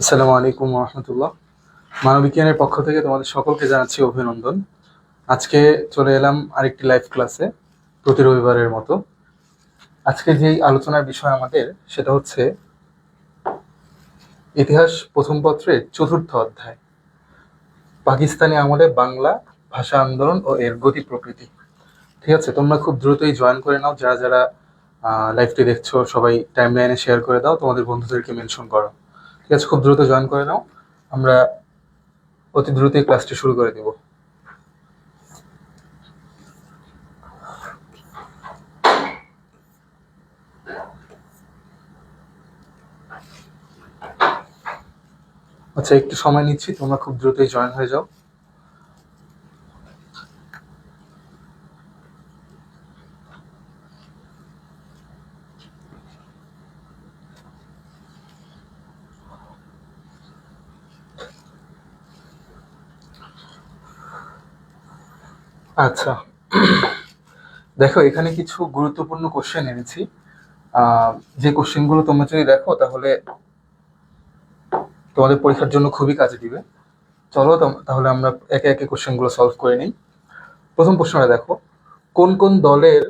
আসসালামু আলাইকুম রহমতুল্লাহ মানবিজ্ঞানের পক্ষ থেকে তোমাদের সকলকে জানাচ্ছি অভিনন্দন। আজকে চলে এলাম আরেকটি লাইভ ক্লাসে প্রতি রবিবারের মতো। আজকে যেই আলোচনার বিষয় আমাদের, সেটা হচ্ছে ইতিহাস প্রথম পত্রের চতুর্থ অধ্যায়। পাকিস্তানি আমলে বাংলা ভাষা আন্দোলন ও এর গতি প্রকৃতি। ঠিক আছে, তোমরা খুব দ্রুতই জয়েন করে নাও। যারা যারা লাইভটি দেখছ, সবাই টাইম লাইনে শেয়ার করে দাও। তোমাদের বন্ধুদেরকে মেনশন করো। ঠিক আছে, খুব দ্রুত জয়েন করে নাও। আমরা অতি দ্রুতই ক্লাসটি শুরু করে দেব। আচ্ছা একটু সময় নিচ্ছি, তোমরা খুব দ্রুতই জয়েন হয়ে যাও। আচ্ছা। দেখো, এখানে কিছু গুরুত্বপূর্ণ কোশ্চেন এনেছি। যে কোশ্চেনগুলো তোমরা যদি দেখো, তাহলে তোমাদের পরীক্ষার জন্য খুবই কাজে দিবে। চলো তাহলে আমরা একে একে কোশ্চেনগুলো সলভ করে নিই। প্রথম প্রশ্নটা দেখো, কোন কোন দলের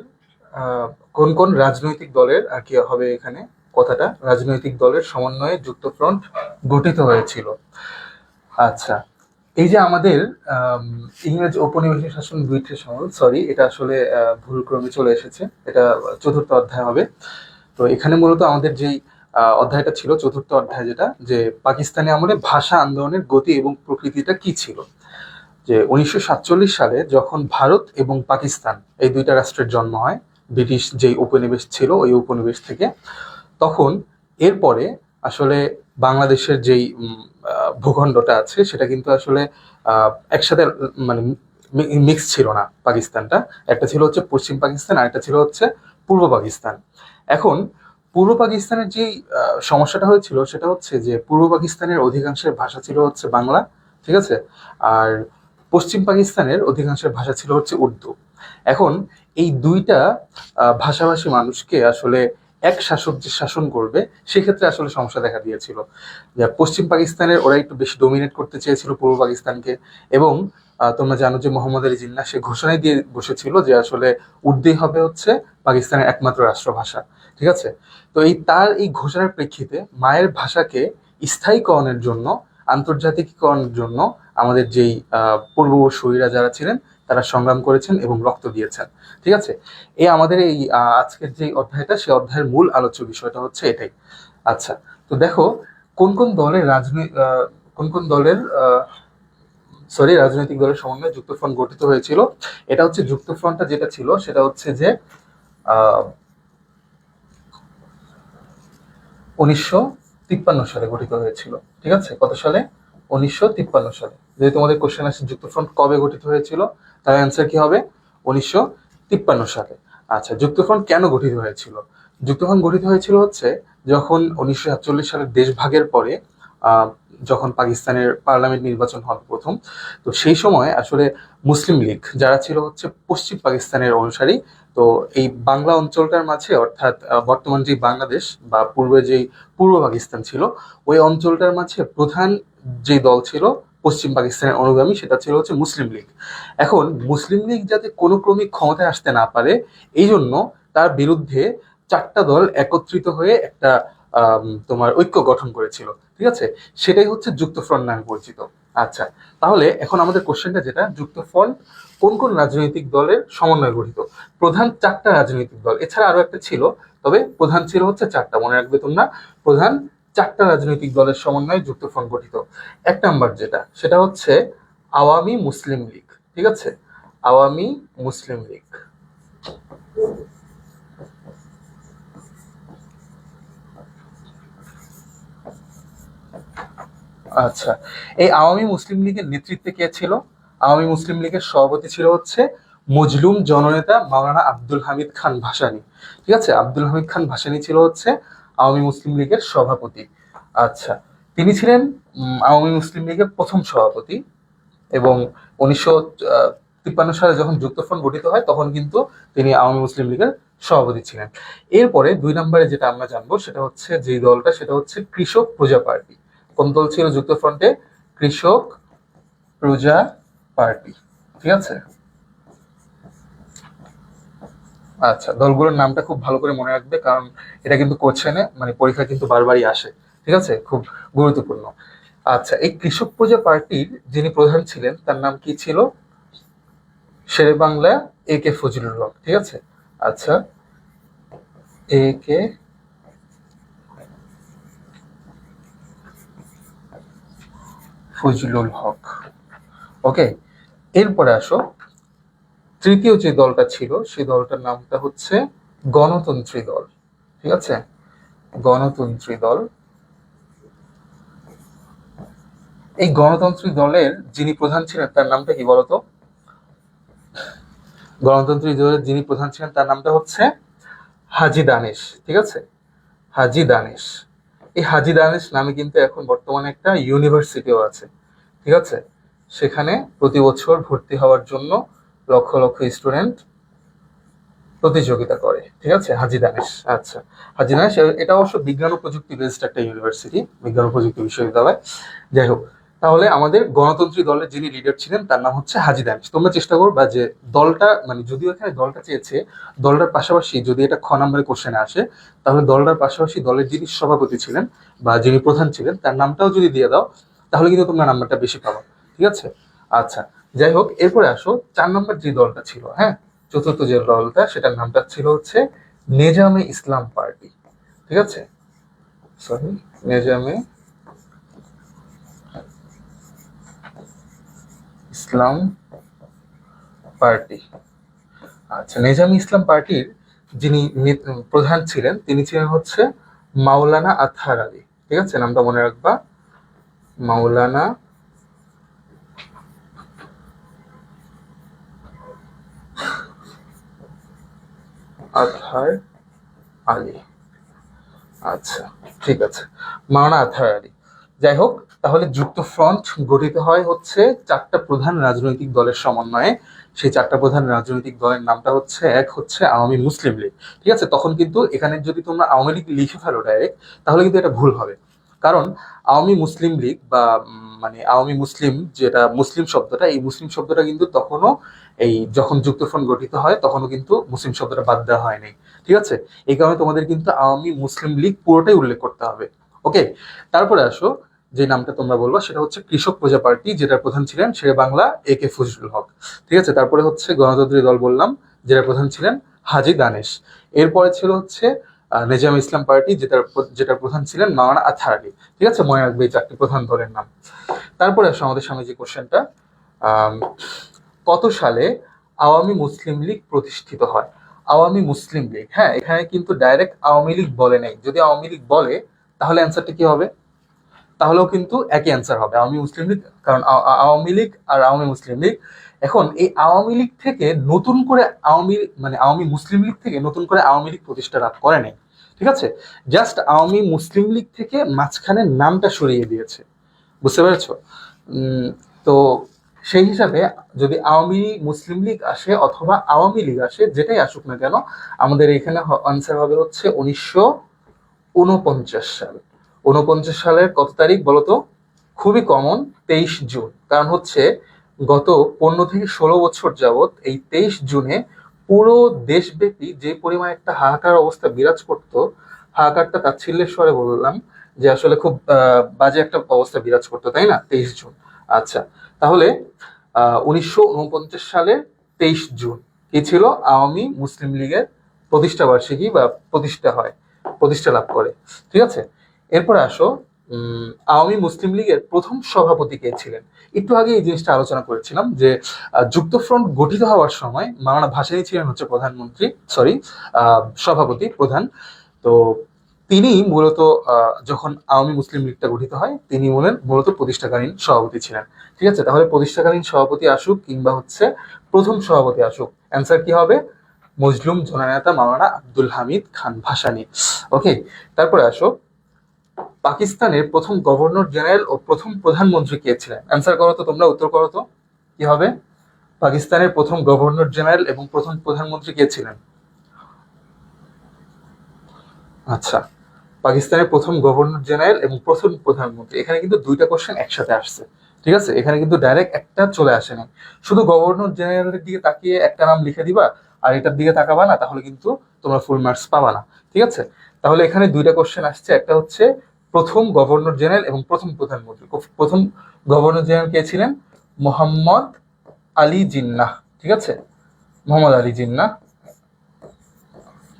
কোন কোন রাজনৈতিক দলের, আর কি হবে এখানে কথাটা, রাজনৈতিক দলের সমন্বয়ে যুক্তফ্রন্ট গঠিত হয়েছিল? আচ্ছা এই যে আমাদের ইংরেজ ঔপনিবেশিক শাসন ব্রিটিশ আমল সরি এটা আসলে ভুল ক্রমে চলে এসেছে, এটা চতুর্থ অধ্যায় হবে। তো এখানে মূলত আমাদের যেই অধ্যায়টা ছিল, চতুর্থ অধ্যায় যেটা, যে পাকিস্তানি আমলে ভাষা আন্দোলনের গতি এবং প্রকৃতিটা কি ছিল? যে উনিশশো সাতচল্লিশ সালে যখন ভারত এবং পাকিস্তান এই দুইটা রাষ্ট্রের জন্ম হয়, ব্রিটিশ যেই উপনিবেশ ছিল, ওই উপনিবেশ থেকে, তখন এরপরে আসলে বাংলাদেশের যেই ভূখণ্ডটা আছে, সেটা কিন্তু আসলে একসাথে মানে মিক্স ছিল না পাকিস্তানটা। একটা ছিল হচ্ছে পশ্চিম পাকিস্তান, আর একটা ছিল হচ্ছে পূর্ব পাকিস্তান। এখন, পূর্ব পাকিস্তানের যেই সমস্যাটা হয়েছিল, সেটা হচ্ছে যে, পূর্ব পাকিস্তানের অধিকাংশের ভাষা ছিল হচ্ছে বাংলা, ঠিক আছে? আর পশ্চিম পাকিস্তানের অধিকাংশের ভাষা ছিল হচ্ছে উর্দু। এখন, এই দুইটা ভাষাভাষী মানুষকে আসলে এক শাসক যে শাসন করবে সেক্ষেত্রে আসলে সমস্যা দেখা দিয়েছিল। যে পশ্চিম পাকিস্তানের ওরা একটু বেশি ডোমিনেট করতে চেয়েছিল পূর্ব পাকিস্তানকে এবং তোমরা জানো যে মোহাম্মদ আলী জিন্নাহ সে ঘোষণাই দিয়ে বসেছিল যে আসলে উর্দুই হবে হচ্ছে পাকিস্তানের একমাত্র রাষ্ট্রভাষা। ঠিক আছে? তো এই তার এই ঘোষণার প্রেক্ষিতে মায়ের ভাষাকে স্থায়ীকরণের জন্য আন্তর্জাতিকীকরণের জন্য আমাদের যেই আহ, পূর্বসূরীরা যারা ছিলেন তারা সংগ্রাম করেছেন এবং রক্ত দিয়েছেন। ঠিক আছে? এই আমাদের এই আজকের যে অধ্যায়টা সেই অধ্যায়ের মূল আলোচ্য বিষয়টা হচ্ছে এটাই। আচ্ছা তো দেখো, কোন কোন দলের রাজনৈতিক কোন কোন দলের সরি, রাজনৈতিক দলের সমন্বয়ে যুক্তফ্রন্ট গঠিত হয়েছিল? এটা হচ্ছে যুক্তফ্রন্টটা যেটা ছিল, সেটা হচ্ছে যে উনিশশো তিপ্পান্ন সালে গঠিত হয়েছিল। ঠিক আছে? কত সালে? উনিশশো তিপ্পান্ন সালে। যদি তোমাদের কোশ্চেন আসে, যুক্তফ্রন্ট কবে গঠিত হয়েছিল? তার অ্যান্সার কি হবে? উনিশশো তিপ্পান্ন সালে। আচ্ছা যুক্তফ্রন্ট কেন গঠিত হয়েছিল? যুক্তফ্রন্ট গঠিত হয়েছিল হচ্ছে যখন উনিশশো সাতচল্লিশ সালের দেশভাগের পরে যখন পাকিস্তানের পার্লামেন্ট নির্বাচন হবে প্রথম, তো সেই সময় আসলে মুসলিম লীগ যারা ছিল হচ্ছে পশ্চিম পাকিস্তানের অনুসারী, তো এই বাংলা অঞ্চলটার মাঝে অর্থাৎ বর্তমান যে বাংলাদেশ বা পূর্বে যেই পূর্ব পাকিস্তান ছিল, ওই অঞ্চলটার মাঝে প্রধান যে দল ছিল পশ্চিম পাকিস্তানের অনুগামী, সেটা ছিল হচ্ছে মুসলিম লীগ। এখন মুসলিম লীগ যাতে কোনো ক্রমিক ক্ষমতায় আসতে না পারে, এই জন্য তার বিরুদ্ধে চারটা দল একত্রিত হয়ে একটা তোমার ঐক্য গঠন করেছিল। ঠিক আছে? সেটাই হচ্ছে যুক্তফ্রন্ট নামে পরিচিত। আচ্ছা তাহলে এখন আমাদের কোশ্চেনটা যেটা, যুক্তফ্রন্ট কোন কোন রাজনৈতিক দলের সমন্বয়ে গঠিত? প্রধান চারটা রাজনৈতিক দল, এছাড়া আরও একটা ছিল, তবে প্রধান ছিল হচ্ছে চারটা, মনে রাখবে তোমরা। প্রধান চারটা রাজনৈতিক দলের সমন্বয়ে যুক্তফ্রন্ট গঠিত। এক নাম্বার যেটা, সেটা হচ্ছে আওয়ামী মুসলিম লীগ, ঠিক আছে? আওয়ামী মুসলিম লীগ। আচ্ছা এই আওয়ামী মুসলিম লীগের নেতৃত্বে কে ছিল? আওয়ামী মুসলিম লীগের সভাপতি ছিল হচ্ছে মজলুম জননেতা মাওলানা আব্দুল হামিদ খান ভাসানী। ঠিক আছে? আব্দুল হামিদ খান ভাসানী ছিল হচ্ছে আওয়ামী মুসলিম লীগের সভাপতি। আচ্ছা তিনি ছিলেন আওয়ামী মুসলিম লীগের প্রথম সভাপতি এবং উনিশশো তিপ্পান্ন সালে যখন যুক্তফ্রন্ট গঠিত হয়, তখন কিন্তু তিনি আওয়ামী মুসলিম লীগের সভাপতি ছিলেন। এরপরে দুই নম্বরে যেটা আমরা জানব, সেটা হচ্ছে যে দলটা, সেটা হচ্ছে কৃষক প্রজা পার্টি। কোন দল ছিল যুক্তফ্রন্টে? কৃষক প্রজা পার্টি। ঠিক আছে? আচ্ছা দলগুলোর নামটা খুব ভালো করে মনে রাখবে, কারণ এটা কিন্তু কোশ্চেনে মানে পরীক্ষা কিন্তু বারবারই আসে, ঠিক আছে? খুব গুরুত্বপূর্ণ। আচ্ছা এই কৃষক প্রজা পার্টির যিনি প্রধান ছিলেন, তার নাম কি ছিল? শেরে বাংলা, এ কে ফজলুল হক, ঠিক আছে? আচ্ছা এ কে ফজলুল হক। ওকে, এরপরে আসো। তৃতীয় যে দলটা ছিল সেই দলটার নামটা হচ্ছে গণতন্ত্রী দল। ঠিক আছে? গণতন্ত্রী দল। এই গণতন্ত্রী দলের যিনি প্রধান ছিলেন, তার নামটা কি বলতো? গণতন্ত্রী দলের যিনি প্রধান ছিলেন, তার নামটা হচ্ছে হাজি দানেশ। ঠিক আছে? হাজি দানেশ। এই হাজি দানেশ নামে কিন্তু এখন বর্তমানে একটা ইউনিভার্সিটিও আছে। ঠিক আছে? সেখানে প্রতি বছর ভর্তি হওয়ার জন্য লক্ষ লক্ষ স্টুডেন্ট প্রতিযোগিতা করে, ঠিক আছে? হাজি দানেশ। আচ্ছা হাজি দানেশ এটা অবশ্য বিজ্ঞান ও প্রযুক্তি বেসড একটা ইউনিভার্সিটি বিজ্ঞান ও প্রযুক্তি বিশ্ববিদ্যালয়। যাই হোক, তাহলে আমাদের গণতন্ত্রী দলের যিনি লিডার ছিলেন, তার নাম হচ্ছে হাজি দানেশ। তোমরা চেষ্টা করবা যে দলটা মানে যদিও এখানে দলটা চেয়েছে, দলটার পাশাপাশি যদি এটা খ নম্বরে কোশ্চেনে আসে, তাহলে দলটার পাশাপাশি দলের যিনি সভাপতি ছিলেন বা যিনি প্রধান ছিলেন, তার নামটাও যদি দিয়ে দাও, তাহলে কিন্তু তোমরা নাম্বারটা বেশি পাবা, ঠিক আছে? আচ্ছা যাই হোক এরপরে আসো, চার নম্বর যে দলটা ছিল হ্যাঁ? চতুর্থ যে দলটা, সেটার নামটা ছিল হচ্ছে নেজামে ইসলাম পার্টি, ঠিক আছে? Sorry Nezame Islam party. আচ্ছা নেজামে ইসলাম পার্টির যিনি প্রধান ছিলেন, তিনি ছিলেন হচ্ছে মাওলানা আতহার আলী, ঠিক আছে? নামটা মনে রাখবা। মাওলানা আতহার আলী। আচ্ছা ঠিক আছে। মাওলানা আতহার আলী। যাই হোক, তাহলে যুক্ত ফ্রন্ট গঠিত হয় হচ্ছে চারটা প্রধান রাজনৈতিক দলের সমন্বয়ে। সেই চারটা প্রধান রাজনৈতিক দলের নামটা হচ্ছে এক হচ্ছে আওয়ামী মুসলিম লীগ। ঠিক আছে? তখন কিন্তু এখানে যদি তোমরা আওয়ামী লীগ লিখে ফেলো ডাইরেক্ট তাহলে কিন্তু এটা ভুল হবে। কারণ আওয়ামী মুসলিম লীগ বা মানে আওয়ামী মুসলিম যেটা মুসলিম শব্দটা, এই মুসলিম শব্দটা কিন্তু তখনও এই যখন যুক্তফ্রন্ট গঠিত হয়, তখনও কিন্তু মুসলিম শব্দটা বাদ দেওয়া হয়নি। ঠিক আছে? এই কারণে তোমাদের কিন্তু আওয়ামী মুসলিম লীগ পুরোটাই উল্লেখ করতে হবে। ওকে? তারপরে আসো, যে নামটা তোমরা বলবা, সেটা হচ্ছে কৃষক প্রজা পার্টি, যেটার প্রধান ছিলেন শেরে বাংলা এ কে ফজলুল হক। ঠিক আছে? তারপরে হচ্ছে গণতন্ত্রী দল বললাম, যেটার প্রধান ছিলেন হাজি দানেশ। এরপরে ছিল হচ্ছে নিজাম ইসলাম পার্টি, যেটার যেটার প্রধান ছিলেন মাওলানা আথার আলী ঠিক আছে? মনে রাখবে এই চারটি প্রধান দলের নাম। তারপরে আসো আমাদের সামনে যে কোশ্চেনটা কত সালে আওয়ামী মুসলিম লীগ প্রতিষ্ঠিত হয়? আওয়ামী মুসলিম লীগ হ্যাঁ এখানে কিন্তু ডাইরেক্ট আওয়ামী লীগ বলে নেই। যদি আওয়ামী লীগ বলে, তাহলে অ্যান্সারটা কি হবে? তাহলেও কিন্তু একই অ্যান্সার হবে, আওয়ামী মুসলিম লীগ, কারণ আওয়ামী লীগ আর আওয়ামী মুসলিম লীগ। এখন এই আওয়ামী লীগ থেকে নতুন করে আওয়ামী মানে আওয়ামী মুসলিম লীগ থেকে নতুন করে আওয়ামী লীগ প্রতিষ্ঠা লাভ করে নাই। ঠিক আছে? জাস্ট আওয়ামী মুসলিম লীগ থেকে মাঝখানে নামটা সরিয়ে দিয়েছে। বুঝতে পেরেছ? তো সেই হিসাবে যদি আওয়ামী মুসলিম লীগ আসে অথবা আওয়ামী লীগ আসে, যেটাই আসুক না কেন, আমাদের এখানে আনসার হবে হচ্ছে উনিশশো উনপঞ্চাশ সাল। উনপঞ্চাশ সালের কত তারিখ বলতো? খুবই কমন তেইশ জুন। কারণ হচ্ছে গত পনেরো থেকে ষোলো বছর যাবত এই তেইশ জুনে পুরো দেশব্যাপী যে পরিমাণ একটা হাহাকার অবস্থা বিরাজ করত, হাহাকারটা তাচ্ছিল্যের স্বরে বললাম যে আসলে খুব বাজে একটা অবস্থা বিরাজ করতো, তাই না? তেইশ জুন। আচ্ছা তাহলে উনিশশো উনপঞ্চাশ সালের তেইশ জুন, এ ছিল আওয়ামী মুসলিম লীগের প্রতিষ্ঠা বার্ষিকী বা প্রতিষ্ঠা হয়, প্রতিষ্ঠা লাভ করে। ঠিক আছে? এরপরে আসো আওয়ামী মুসলিম লীগের প্রথম সভাপতি কে ছিলেন? একটু আগে এই জিনিসটা আলোচনা করেছিলাম যে যুক্তফ্রন্ট গঠিত হওয়ার সময় মাওলানা ভাসানী ছিলেন হচ্ছে প্রধানমন্ত্রী সরি সভাপতি, প্রধান। তো তিনি মূলত যখন আওয়ামী মুসলিম লীগটা গঠিত হয়, তিনি বলেন মূলত প্রতিষ্ঠাকালীন সভাপতি ছিলেন। ঠিক আছে? তাহলে প্রতিষ্ঠাকালীন সভাপতি আসুক কিংবা হচ্ছে প্রথম সভাপতি আসুক অ্যান্সার কি হবে? মজলুম জননেতা মাওলানা আব্দুল হামিদ খান ভাসানি। ওকে তারপরে আসো। পাকিস্তানের প্রথম গভর্নর জেনারেল ও প্রথম প্রধানমন্ত্রী কে ছিলেন? অ্যান্সার করো তো, তোমরা উত্তর করো তো। কি হবে? পাকিস্তানের প্রথম গভর্নর জেনারেল এবং প্রথম প্রধানমন্ত্রী কে ছিলেন? আচ্ছা। পাকিস্তানের প্রথম গভর্নর জেনারেল এবং প্রথম প্রধানমন্ত্রী। এখানে কিন্তু দুইটা কোশ্চেন একসাথে আসছে। ঠিক আছে? এখানে কিন্তু ডাইরেক্ট একটা চলে আসে না শুধু গভর্নর জেনারেলের দিকে তাকিয়ে একটা নাম লিখে দিবা আর এটার দিকে তাকাবা না, তাহলে কিন্তু তোমরা ফুল মার্কস পাবা না। ঠিক আছে? তাহলে এখানে দুইটা কোশ্চেন আসছে। একটা হচ্ছে প্রথম গভর্নর জেনারেল এবং প্রথম প্রধানমন্ত্রী। প্রথম গভর্নর জেনারেল কে ছিলেন? মোহাম্মদ আলী জিন্নাহ। ঠিক আছে? মোহাম্মদ আলী জিন্নাহ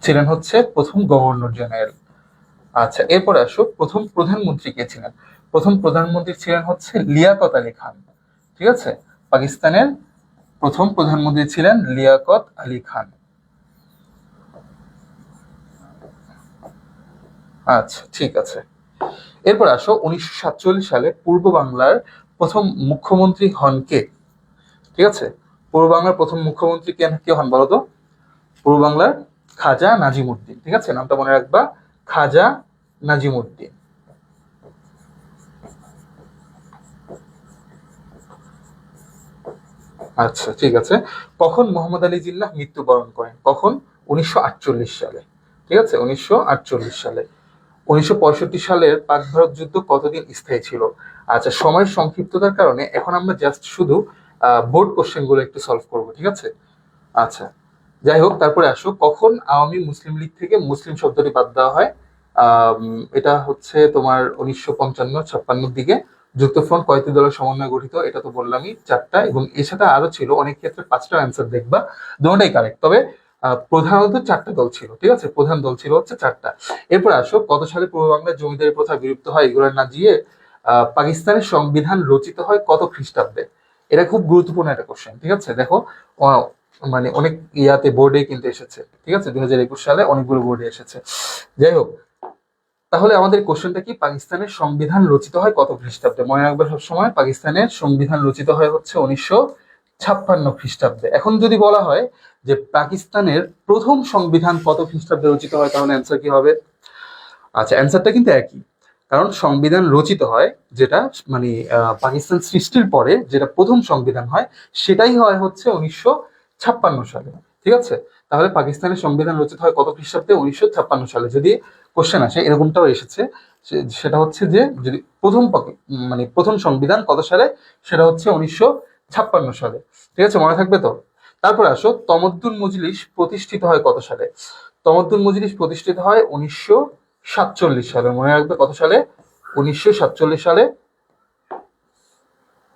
ছিলেন হচ্ছে প্রথম গভর্নর জেনারেল। আচ্ছা এরপরে আসো, প্রথম প্রধানমন্ত্রী কে ছিলেন? প্রথম প্রধানমন্ত্রী ছিলেন হচ্ছে লিয়াকত আলী খান, ঠিক আছে? পাকিস্তানের প্রথম প্রধানমন্ত্রী ছিলেন লিয়াকত আলী খান। আচ্ছা ঠিক আছে। এরপর আসো, উনিশশো সাতচল্লিশ সালে পূর্ব বাংলার প্রথম মুখ্যমন্ত্রী হন কে? ঠিক আছে? পূর্ব বাংলার প্রথম মুখ্যমন্ত্রী কে কে হন বলতো পূর্ব বাংলার খাজা নাজিমুদ্দিন, ঠিক আছে? নামটা মনে রাখবা, খাজা নাজিমুদ্দিন। আচ্ছা ঠিক আছে। কখন মোহাম্মদ আলী জিল্লাহ মৃত্যুবরণ করেন? কখন? উনিশশো আটচল্লিশ সালে। ঠিক আছে? উনিশশো আটচল্লিশ সালে। উনিশশো পঁয়ষট্টি সালের পাক ভারত যুদ্ধ কতদিন স্থায়ী ছিল? আচ্ছা সময়ের সংক্ষিপ্ততার কারণে এখন আমরা জাস্ট শুধু বোর্ড কোশ্চেনগুলো একটু সলভ করব, ঠিক আছে? আচ্ছা যাই হোক, তারপরে আসো। কখন আওয়ামী মুসলিম লীগ থেকে মুসলিম শব্দটি বাদ দেওয়া হয়? এটা হচ্ছে তোমার উনিশশো পঞ্চান্ন, ছাপ্পান্নর দিকে। যুক্তফ্রন্ট কয়েকটি দলের সমন্বয়ে গঠিত, এটা তো বললামই, চারটা, এবং সাথে আরও ছিল, অনেক ক্ষেত্রে পাঁচটা অ্যান্সার দেখবা, দুটাই কারেক্ট তবে প্রধানত চারটা দল ছিল, ঠিক আছে? প্রধান দল ছিল হচ্ছে চারটা। এরপর আসো, কত সালে পূর্ব বাংলায় জমিদারি প্রথা বিলুপ্ত হয়? এগুলো না দিয়ে পাকিস্তানের সংবিধান রচিত হয় কত খ্রিস্টাব্দে? এটা খুব গুরুত্বপূর্ণ একটা কোশ্চেন ঠিক আছে? দেখো মানে অনেক ইয়াতে বোর্ডে কিন্তু এসেছে, ঠিক আছে? দুই হাজার একুশ সালে অনেকগুলো বোর্ডে এসেছে। যাই হোক তাহলে আমাদের কোশ্চেনটা কি? পাকিস্তানের সংবিধান রচিত হয় কত খ্রিস্টাব্দে? মনে রাখবে সবসময়, পাকিস্তানের সংবিধান রচিত হয় হচ্ছে উনিশশো ছাপ্পান্ন খ্রিস্টাব্দে। এখন যদি বলা হয় যে পাকিস্তানের প্রথম সংবিধান কত খ্রিস্টাব্দে রচিত হয়, তাহলে অ্যান্সার কি হবে? আচ্ছা অ্যান্সারটা কিন্তু একই। কারণ সংবিধান রচিত হয় যেটা মানে পাকিস্তান সৃষ্টির পরে যেটা প্রথম সংবিধান হয়, সেটাই হয় হচ্ছে উনিশশো ছাপ্পান্ন সালে। ঠিক আছে? তাহলে পাকিস্তানের সংবিধান রচিত হয় কত খ্রিস্টাব্দে? উনিশশো ছাপ্পান্ন সালে। যদি কোশ্চেন আসে, এরকমটাও এসেছে সেটা হচ্ছে যে, যদি প্রথম মানে প্রথম সংবিধান কত সালে? সেটা হচ্ছে উনিশশো ছাপ্পান্ন সালে। ঠিক আছে, মনে থাকবে তো? তারপর আসো, তমদ্দুন মজলিস প্রতিষ্ঠিত হয় কত সালে? তমদ্দুন মজলিস প্রতিষ্ঠিত হয় উনিশশো সাতচল্লিশ সালে। মনে রাখবে কত সালে? উনিশশো সাতচল্লিশ সালে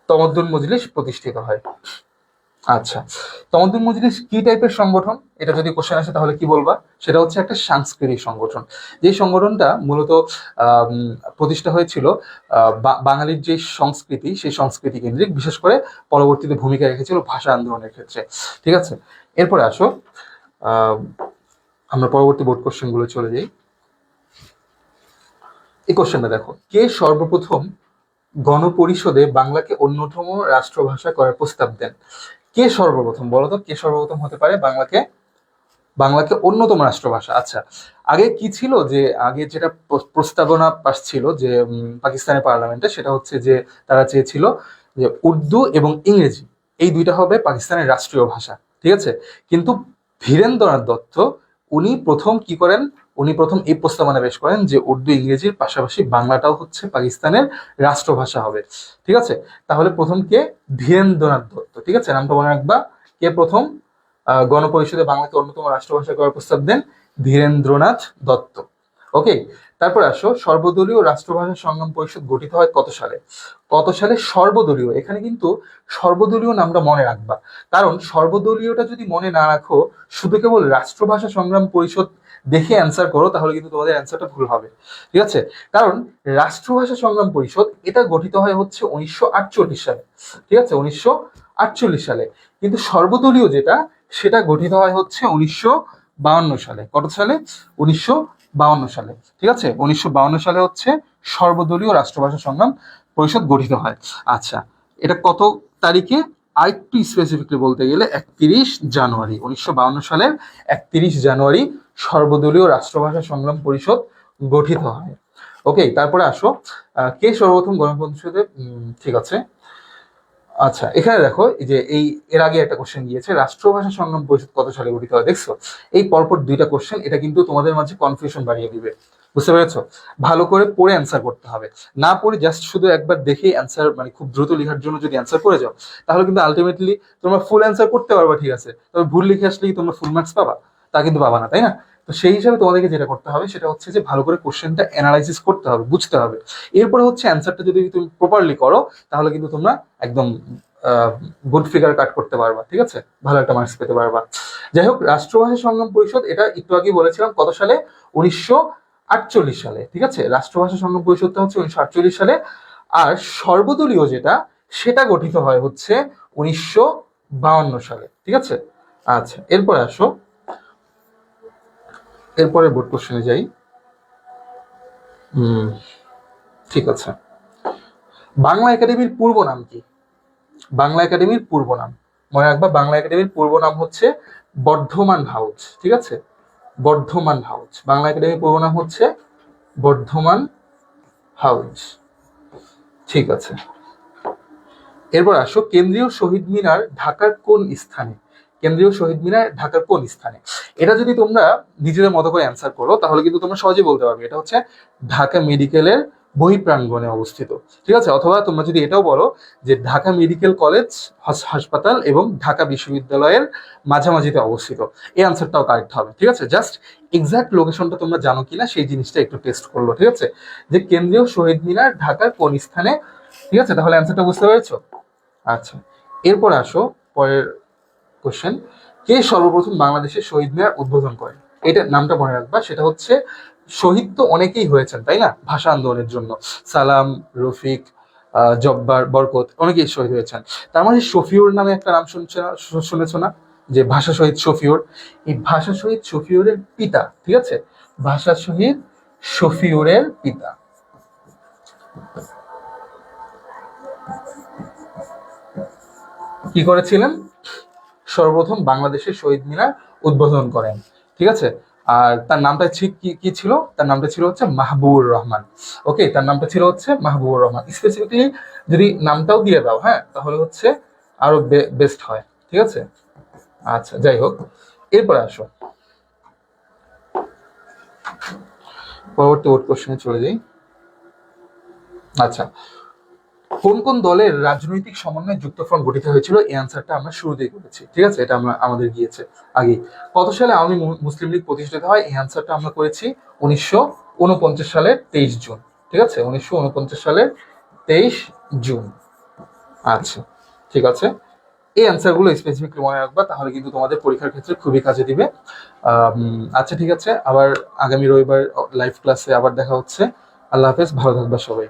তমদ্দুন মজলিস প্রতিষ্ঠিত হয়। আচ্ছা। তমদ্দুন মজলিস কি টাইপের সংগঠন? এটা যদি কোশ্চেন আসে তাহলে কি বলবা? সেটা হচ্ছে একটা সাংস্কৃতিক সংগঠন। যে সংগঠনটা মূলত প্রতিষ্ঠা হয়েছিল বাঙালির যে সংস্কৃতি, সেই সংস্কৃতি কেন্দ্রিক, বিশেষ করে পরবর্তীতে ভূমিকা রেখেছিল ভাষা আন্দোলনের ক্ষেত্রে। ঠিক আছে? এরপরে আসো। আমরা পরবর্তী বোর্ড কোশ্চেনগুলো চলে যাই। এই কোশ্চেনটা দেখো। কে সর্বপ্রথম গণপরিষদে বাংলাকে অন্যতম রাষ্ট্রভাষা করার প্রস্তাব দেন? কে সর্বপ্রথম? বলো তো, কে সর্বপ্রথম হতে পারে বাংলাকে? বাংলাকে অন্যতম রাষ্ট্রভাষা। আচ্ছা আগে কি ছিল যে, আগে যেটা প্রস্তাবনা পাস ছিল যে পাকিস্তানের পার্লামেন্টে, সেটা হচ্ছে যে, তারা চেয়েছিল যে উর্দু এবং ইংরেজি, এই দুইটা হবে পাকিস্তানের রাষ্ট্রীয় ভাষা, ঠিক আছে? কিন্তু ধীরেন্দ্রনাথ দত্ত, উনি প্রথম কি করেন? উনি প্রথম এই প্রস্তাবনা পেশ করেন যে উর্দু ইংরেজির পাশাপাশি বাংলাটাও হচ্ছে পাকিস্তানের রাষ্ট্রভাষা হবে। ঠিক আছে? তাহলে প্রথম কে? ধীরেন্দ্রনাথ দত্ত। ঠিক আছে? নামটা মনে রাখবা। কে প্রথম? গণপরিষদে বাংলাকে অন্যতম রাষ্ট্রভাষা করার প্রস্তাব দেন ধীরেন্দ্রনাথ দত্ত। ওকে তারপর আসো, সর্বদলীয় রাষ্ট্রভাষা সংগ্রাম পরিষদ গঠিত হয় কত সালে? কত সালে? সর্বদলীয়। এখানে কিন্তু সর্বদলীয় নামটা মনে রাখবা। কারণ সর্বদলীয়টা যদি মনে না রাখো, শুধু কেবল রাষ্ট্রভাষা সংগ্রাম পরিষদ দেখে অ্যান্সার করো, তাহলে কিন্তু তোমাদের অ্যান্সারটা ভুল হবে। ঠিক আছে? কারণ রাষ্ট্রভাষা সংগ্রাম পরিষদ, এটা গঠিত হয় হচ্ছে উনিশশো আটচল্লিশ সালে। ঠিক আছে? উনিশশো আটচল্লিশ সালে। কিন্তু সর্বদলীয় যেটা, সেটা গঠিত হয় হচ্ছে উনিশশো বাউন্ন সালে। কত সালে? উনিশশো বাউন্ন সালে, ঠিক আছে? উনিশশো সালে হচ্ছে সর্বদলীয় রাষ্ট্রভাষা সংগ্রাম পরিষদ গঠিত হয়। আচ্ছা এটা কত তারিখে? আরেকটু স্পেসিফিকলি বলতে গেলে একত্রিশ জানুয়ারি, উনিশশো সালের একত্রিশ জানুয়ারি সর্বদলীয় রাষ্ট্রভাষা সংগ্রাম পরিষদ গঠিত হয়। ওকে তারপরে আসো। কে সর্বপ্রথম গণপরিষদে? ঠিক আছে। আচ্ছা এখানে দেখো যে এই, এর আগে একটা কোশ্চেন গিয়েছে, রাষ্ট্রভাষা সংগ্রাম পরিষদ কত সালে গঠিত হয়, দেখছ? এই পরপর দুইটা কোশ্চেন এটা কিন্তু তোমাদের মাঝে কনফিউশন বাড়িয়ে দিবে, বুঝতে পেরেছ? ভালো করে পড়ে অ্যান্সার করতে হবে, না পড়ে জাস্ট শুধু একবার দেখেই অ্যান্সার মানে খুব দ্রুত লেখার জন্য যদি অ্যান্সার করে যাও, তাহলে কিন্তু আলটিমেটলি তোমরা ফুল অ্যান্সার করতে পারবা, ঠিক আছে? তবে ভুল লিখে আসলে কি তোমরা ফুল মার্কস পাবা? তা কিন্তু পাবা না, তাই না? তো সেই হিসাবে তোমাদেরকে যেটা করতে হবে, সেটা হচ্ছে যে ভালো করে কোশ্চেনটা অ্যানালাইসিস করতে হবে, বুঝতে হবে। এরপরে হচ্ছে অ্যান্সারটা যদি তুমি প্রপারলি করো, তাহলে কিন্তু তোমরা একদম গুড ফিগার কাট করতে পারবা, ঠিক আছে? ভালো একটা মার্কস পেতে পারবা। যাই হোক, রাষ্ট্রভাষা সংগ্রাম পরিষদ, এটা একটু আগে বলেছিলাম, কত সালে? উনিশশো আটচল্লিশ সালে, ঠিক আছে? রাষ্ট্রভাষা সংগ্রাম পরিষদটা হচ্ছে উনিশশো আটচল্লিশ সালে। আর সর্বদলীয় যেটা, সেটা গঠিত হয় হচ্ছে উনিশশো বাউন্ন সালে, ঠিক আছে? আচ্ছা এরপরে আসো। এরপরে বোর্ড কোশ্চেনে যাই। হুম ঠিক আছে। বাংলা একাডেমির পূর্ব নাম কি? বাংলা একাডেমির পূর্ব নাম। মনে রাখবা, বাংলা একাডেমির পূর্ব নাম হচ্ছে বর্ধমান হাউস ঠিক আছে? বর্ধমান হাউস বাংলা একাডেমির পূর্ব নাম হচ্ছে বর্ধমান হাউস ঠিক আছে। এরপর আসো, কেন্দ্রীয় শহীদ মিনার ঢাকার কোন স্থানে? কেন্দ্রীয় শহীদ মিনার ঢাকার কোন স্থানে? এটা যদি তোমরা নিজেদের মতো করে অ্যান্সার করো, তাহলে কিন্তু তোমরা সহজে বলতে পারবে। এটা হচ্ছে ঢাকা মেডিকেলের বহিঃপ্রাঙ্গণে অবস্থিত। ঠিক আছে? অথবা তোমরা যদি এটাও বলো যে ঢাকা মেডিকেল কলেজ হাসপাতাল এবং ঢাকা বিশ্ববিদ্যালয়ের মাঝামাঝিতে অবস্থিত। এই আনসারটাও কারেক্ট হবে। ঠিক আছে? জাস্ট এক্সাক্ট লোকেশনটা তোমরা জানো কিনা, সেই জিনিসটা একটু টেস্ট করল। ঠিক আছে? যে কেন্দ্রীয় শহীদ মিনার ঢাকার কোন স্থানে? ঠিক আছে? তাহলে অ্যান্সারটা বুঝতে পেরেছ? আচ্ছা। এরপর আসো, পরের কোশ্চেন কে সর্বপ্রথম বাংলাদেশে শহীদ মিনার উদ্বোধন করেন? এটা নামটা মনে রাখবা, সেটা হচ্ছে শহীদ তো অনেকেই হয়েছেন, তাই না? ভাষা আন্দোলনের জন্য। সালাম, রফিক জব্বার, বরকত, অনেকেই শহীদ হয়েছেন। তার মাঝে শফিউর নামে একটা নাম শুনছে শুনেছো না? যে ভাষা শহীদ শফিউর। এই ভাষা শহীদ শফিউরের পিতা, ঠিক আছে? ভাষা শহীদ শফিউরের পিতা। কি করেছিলেন? সর্বপ্রথম বাংলাদেশের শহীদ মিনার উদ্বোধন করেন। ঠিক আছে? আর তার নামটা ঠিক কি ছিল? তার নামটা ছিল হচ্ছে মাহবুবুর রহমান। ওকে, তার নামটা ছিল হচ্ছে মাহবুবুর রহমান। স্পেসিফিকলি যদি নামটাও দিয়ে দাও হ্যাঁ তাহলে হচ্ছে আরও বেস্ট হয়। ঠিক আছে? আচ্ছা যাই হোক। এরপরে আসো। পরবর্তী ওট কোশ্চেনে চলে যাই। আচ্ছা কোন কোন দলের রাজনৈতিক সমন্বয়ে যুক্তফ্রন্ট গঠিত হয়েছিল? এই অ্যান্সারটা আমরা শুরুতেই করেছি। ঠিক আছে? এটা আমরা, আমাদের গিয়েছে আগে কত সালে আওয়ামী মুসলিম লীগ প্রতিষ্ঠিত হয়? এই অ্যান্সারটা আমরা করেছি উনিশশো উনপঞ্চাশ সালের তেইশ জুন। ঠিক আছে? উনিশশো উনপঞ্চাশ সালের তেইশ জুন। আচ্ছা ঠিক আছে। এই অ্যান্সারগুলো স্পেসিফিকলি মনে রাখবা, তাহলে কিন্তু তোমাদের পরীক্ষার ক্ষেত্রে খুবই কাজে দিবে। আচ্ছা ঠিক আছে। আবার আগামী রবিবার লাইভ ক্লাসে আবার দেখা হচ্ছে। আল্লাহ হাফেজ, ভালো থাকবা সবাই।